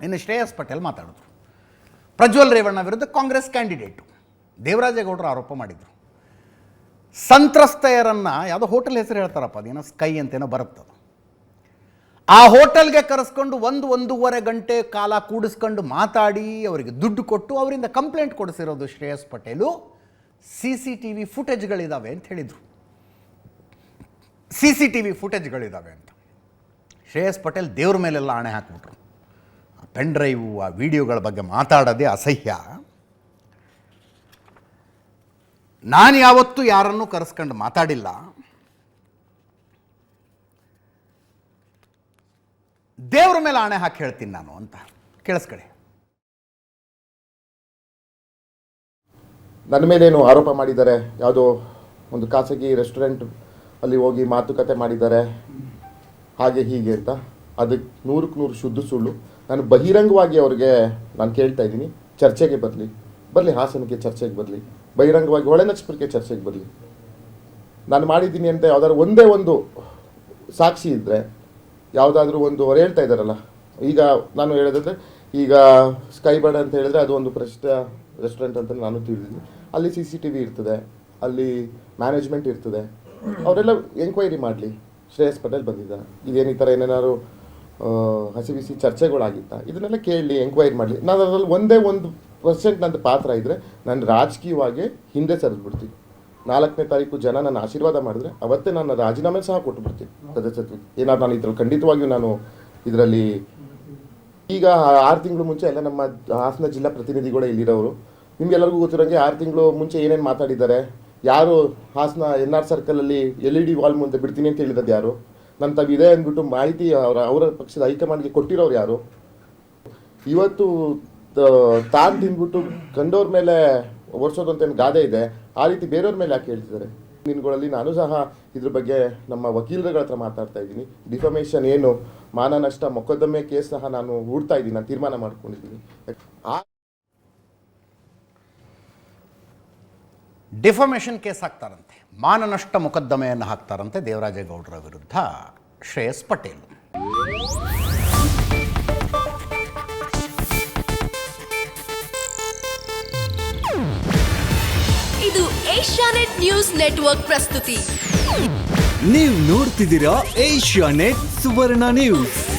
ಇನ್ನು ಶ್ರೇಯಸ್ ಪಟೇಲ್ ಮಾತಾಡಿದ್ರು. ಪ್ರಜ್ವಲ್ ರೇವಣ್ಣ ವಿರುದ್ಧ ಕಾಂಗ್ರೆಸ್ ಕ್ಯಾಂಡಿಡೇಟು. ದೇವರಾಜೇಗೌಡರು ಆರೋಪ ಮಾಡಿದರು. ಸಂತ್ರಸ್ತೆಯರನ್ನು ಯಾವುದೋ ಹೋಟೆಲ್ ಹೆಸರು ಹೇಳ್ತಾರಪ್ಪ, ಅದೇನೋ ಸ್ಕೈ ಅಂತೇನೋ ಬರುತ್ತದು ಆ ಹೋಟೆಲ್ಗೆ ಕರೆಸ್ಕೊಂಡು ಒಂದು ಒಂದೂವರೆ ಗಂಟೆ ಕಾಲ ಕೂಡಿಸ್ಕೊಂಡು ಮಾತಾಡಿ ಅವರಿಗೆ ದುಡ್ಡು ಕೊಟ್ಟು ಅವರಿಂದ complaint ಕೊಡಿಸಿರೋದು Shreyas Patel. C C T V ಫುಟೇಜ್ಗಳಿದ್ದಾವೆ ಅಂತ ಹೇಳಿದರು. ಸಿ ಸಿ ಟಿ ವಿ ಫುಟೇಜ್ಗಳಿದ್ದಾವೆ ಅಂತ. ಶ್ರೇಯಸ್ ಪಟೇಲ್ ದೇವ್ರ ಮೇಲೆಲ್ಲ ಆಣೆ ಹಾಕ್ಬಿಟ್ರು. ಪೆನ್ ಡ್ರೈವು ಆ ವಿಡಿಯೋಗಳ ಬಗ್ಗೆ ಮಾತಾಡೋದೇ ಅಸಹ್ಯ. ನಾನು ಯಾವತ್ತೂ ಯಾರನ್ನೂ ಕರೆಸ್ಕೊಂಡು ಮಾತಾಡಿಲ್ಲ. ದೇವ್ರ ಮೇಲೆ ಆಣೆ ಹಾಕಿ ಹೇಳ್ತೀನಿ ನಾನು ಅಂತ. ಕೇಳಿಸ್ಕೊಳ್ಳಿ. ನನ್ನ ಮೇಲೇನು ಆರೋಪ ಮಾಡಿದ್ದಾರೆ? ಯಾವುದೋ ಒಂದು ಖಾಸಗಿ ರೆಸ್ಟೋರೆಂಟ್ ಅಲ್ಲಿ ಹೋಗಿ ಮಾತುಕತೆ ಮಾಡಿದ್ದಾರೆ. ಹಾಗೆ ಹೀಗೆ ಅಂತ. ಅದಕ್ಕೆ ನೂರಕ್ಕೆ ನೂರು ಶುದ್ಧ ಸುಳ್ಳು. ನಾನು ಬಹಿರಂಗವಾಗಿ ಅವ್ರಿಗೆ ನಾನು ಕೇಳ್ತಾ ಇದ್ದೀನಿ, ಚರ್ಚೆಗೆ ಬರಲಿ ಬರಲಿ, ಹಾಸನಕ್ಕೆ ಚರ್ಚೆಗೆ ಬರಲಿ ಬಹಿರಂಗವಾಗಿ ಹೊಳೆನಕ್ಷಪುರಕ್ಕೆ ಚರ್ಚೆಗೆ ಬರಲಿ ನಾನು ಮಾಡಿದ್ದೀನಿ ಅಂತ ಯಾವುದಾದ್ರು ಒಂದೇ ಒಂದು ಸಾಕ್ಷಿ ಇದ್ದರೆ ಯಾವುದಾದ್ರೂ ಒಂದು ಅವ್ರು ಹೇಳ್ತಾ ಇದ್ದಾರಲ್ಲ, ಈಗ ನಾನು ಹೇಳೋದಾದ್ರೆ, ಈಗ ಸ್ಕೈ ಬರ್ಡ್ ಅಂತ ಹೇಳಿದ್ರೆ ಅದು ಒಂದು ಪ್ರಸಿದ್ಧ ರೆಸ್ಟೋರೆಂಟ್ ಅಂತ ನಾನು ತಿಳಿದಿದ್ದೀನಿ. ಅಲ್ಲಿ ಸಿ ಸಿ ಟಿ ವಿ ಇರ್ತದೆ, ಅಲ್ಲಿ ಮ್ಯಾನೇಜ್ಮೆಂಟ್ ಇರ್ತದೆ. ಅವರೆಲ್ಲ ಎಂಕ್ವೈರಿ ಮಾಡಲಿ. ಶ್ರೇಯಸ್ ಪಟೇಲ್ ಬಂದಿದ್ದ ಇದೇನು ಈ ಥರ ಏನೇನಾದ್ರು ಹಸಿ ಬಿಸಿ ಚರ್ಚೆಗಳಾಗಿತ್ತ. ಇದನ್ನೆಲ್ಲ ಕೇಳಲಿ ಎಂಕ್ವೈರಿ ಮಾಡಲಿ. ನಾನು ಅದರಲ್ಲಿ ಒಂದೇ ಒಂದು ಪರ್ಸೆಂಟ್ ನಂದು ಪಾತ್ರ ಇದ್ದರೆ ನಾನು ರಾಜಕೀಯವಾಗಿ ಹಿಂದೆ ಸರಿದ್ಬಿಡ್ತೀನಿ. ನಾಲ್ಕನೇ ತಾರೀಕು ಜನ ನನ್ನ ಆಶೀರ್ವಾದ ಮಾಡಿದ್ರೆ ಅವತ್ತೇ ನಾನು ರಾಜೀನಾಮೆ ಸಹ ಕೊಟ್ಟು ಬಿಡ್ತೀನಿ ಸದಸ್ಯತ್ವಕ್ಕೆ. ಏನಾದ್ರು ನಾನು ಇದ್ರಲ್ಲಿ ಖಂಡಿತವಾಗಿಯೂ ನಾನು ಇದರಲ್ಲಿ ಈಗ ಆರು ತಿಂಗಳು ಮುಂಚೆ ಎಲ್ಲ ನಮ್ಮ ಹಾಸನ ಜಿಲ್ಲಾ ಪ್ರತಿನಿಧಿಗಳೇ ಇಲ್ಲಿರೋರು. ನಿಮಗೆಲ್ಲರಿಗೂ ಗೊತ್ತಿರೋಂಗೆ ಆರು ತಿಂಗಳು ಮುಂಚೆ ಏನೇನು ಮಾತಾಡಿದ್ದಾರೆ? ಯಾರು ಹಾಸನ ಎನ್ ಆರ್ ಸರ್ಕಲಲ್ಲಿ ಎಲ್ ಇ ಡಿ ವಾಲ್ ಮುಂದೆ ಬಿಡ್ತೀನಿ ಅಂತ ಹೇಳಿದದ್ದು ಯಾರು? ನನ್ನ ತಗಿದೆ ಅಂದ್ಬಿಟ್ಟು ಮಾಹಿತಿ ಅವರ ಅವರ ಪಕ್ಷದ ಹೈಕಮಾಂಡ್ಗೆ ಕೊಟ್ಟಿರೋರು ಯಾರು? ಇವತ್ತು ತಾನು ತಿಂದ್ಬಿಟ್ಟು ಕಂಡೋರ್ ಮೇಲೆ ಒರೆಸೋದು ಗಾದೆ ಇದೆ. ಆ ರೀತಿ ಬೇರೆಯವ್ರ ಮೇಲೆ ಯಾಕೆ ಹೇಳ್ತಿದ್ದಾರೆ? ದಿನಗಳಲ್ಲಿ ನಾನು ಸಹ ಇದ್ರ ಬಗ್ಗೆ ನಮ್ಮ ವಕೀಲರುಗಳ ಹತ್ರ ಮಾತಾಡ್ತಾ ಇದ್ದೀನಿ. ಡಿಫಮೇಷನ್ ಏನು, ಮಾನನಷ್ಟ, ಮೊಕದ್ದಮೆ ಕೇಸ್ ಸಹ ನಾನು ಹೂಡ್ತಾ ಇದ್ದೀನಿ. ನಾನು ತೀರ್ಮಾನ ಮಾಡ್ಕೊಂಡಿದ್ದೀನಿ. ಆ ಡಿಫಮೇಷನ್ ಕೇಸ್ ಹಾಕ್ತಾರಂತೆ. ಮಾನನಷ್ಟ ಮೊಕದ್ದಮೆಯನ್ನು ಹಾಕ್ತಾರಂತೆ ದೇವರಾಜೇಗೌಡರ ವಿರುದ್ಧ ಶ್ರೇಯಸ್ ಪಟೇಲ್. ಇದು ಏಷ್ಯಾನೆಟ್ ನ್ಯೂಸ್ ನೆಟ್ವರ್ಕ್ ಪ್ರಸ್ತುತಿ. ನೀವು ನೋಡ್ತಿದ್ದೀರಾ ಏಷ್ಯಾ ನೆಟ್ ಸುವರ್ಣ ನ್ಯೂಸ್.